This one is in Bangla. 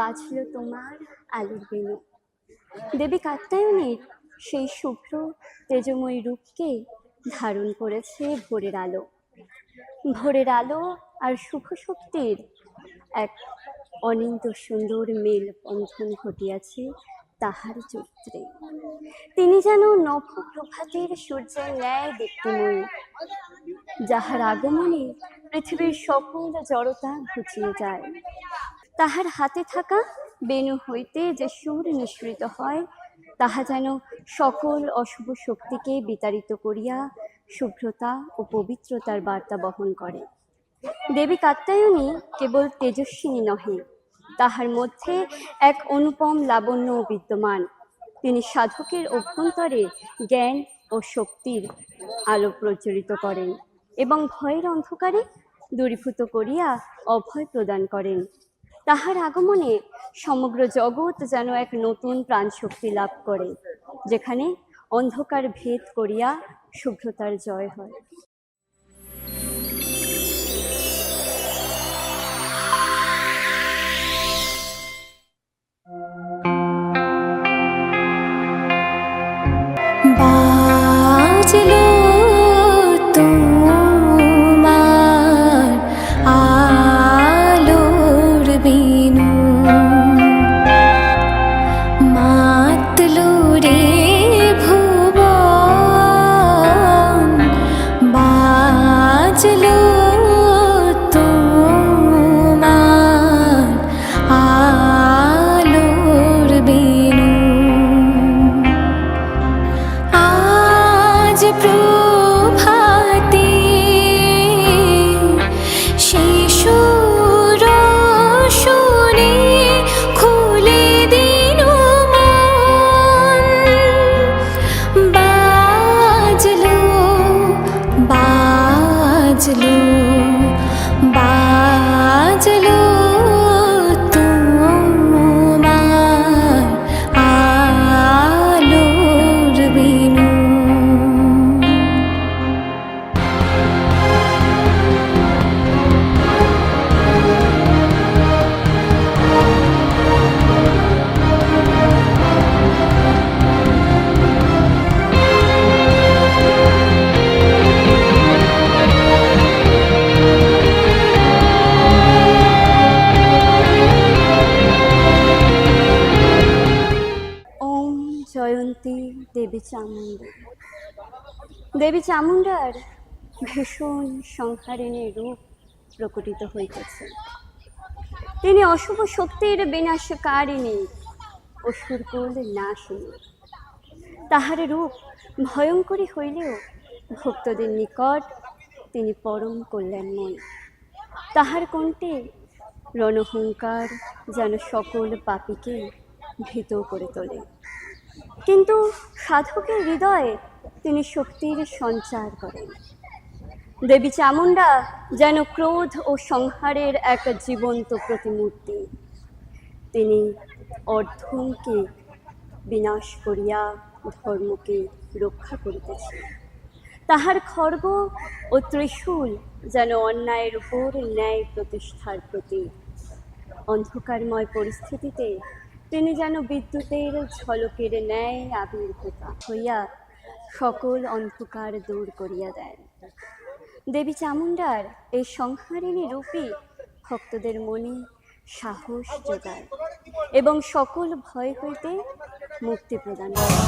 বাজল তোমার আলোর বেনু দেবী কাত্যায়নের সেই শুভ্র, তেজময়ী রূপকে ধারণ করেছে ভোরের আলো। ভোরের আলো আর শুভ শক্তির এক অনিন্দ সুন্দর মেল বন্ধন ঘটিয়াছে তাহার চরিত্রে। তিনি যেন নভ প্রভাতের সূর্যের ন্যায় দীপ্তিময়ী, যাহার আগমনে পৃথিবীর সকল জড়তা ঘুচিয়ে যায়। তাহার হাতে থাকা বেণু হইতে যে সুর নিঃসৃত হয়, তাহা যেন সকল অশুভ শক্তিকে বিতাড়িত করিয়া শুভ্রতা ও পবিত্রতার বার্তা বহন করে। দেবী কাত্যায়নী কেবল তেজস্বিনী নহে, তাহার মধ্যে এক অনুপম লাবণ্য বিদ্যমান। তিনি সাধকের অভ্যন্তরে জ্ঞান ও শক্তির আলো প্রজ্বলিত করেন এবং ভয়ের অন্ধকারে দূরীভূত করিয়া অভয় প্রদান করেন। তাহার আগমনে সমগ্র জগৎ যেন এক নতুন প্রাণশক্তি লাভ করে, যেখানে অন্ধকার ভেদ করিয়া শুভ্রতার জয় হয়। বাজলো জয়ন্তী দেবী চামুণ্ডা। দেবী চামুণ্ডার ভীষণ সংহারিণী রূপ প্রকটিত হইতেছে। তিনি অশুভ শক্তির বিনাশকারিণী অসুরকুল নাশিনী। তাহার রূপ ভয়ঙ্করী হইলেও ভক্তদের নিকট তিনি পরম কল্যাণময়। তাহার কণ্ঠে রণহুঙ্কার যেন সকল পাপীকে ভীত করে তোলে। কিন্তু সাধকের হৃদয়ে তিনি শক্তির সঞ্চার করেন। দেবী চামুণ্ডা যেন ক্রোধ ও সংহারের এক জীবন্ত প্রতিমূর্তি। তিনি অর্ধনকে বিনাশ করিয়া ধর্মকে রক্ষা করিতেছেন। তাহার খর্গ ও ত্রিশূল যেন অন্যায়ের উপর ন্যায় প্রতিষ্ঠার প্রতীক। অন্ধকারময় পরিস্থিতিতে তিনি যেন বিদ্যুতের ঝলকের ন্যায় আবির্ভূত হইয়া সকল অন্ধকার দূর করিয়া দেন। দেবী চামুণ্ডার এই সংহারিণী রূপী ভক্তদের মনে সাহস যোগায় এবং সকল ভয় হইতে মুক্তি প্রদান করে।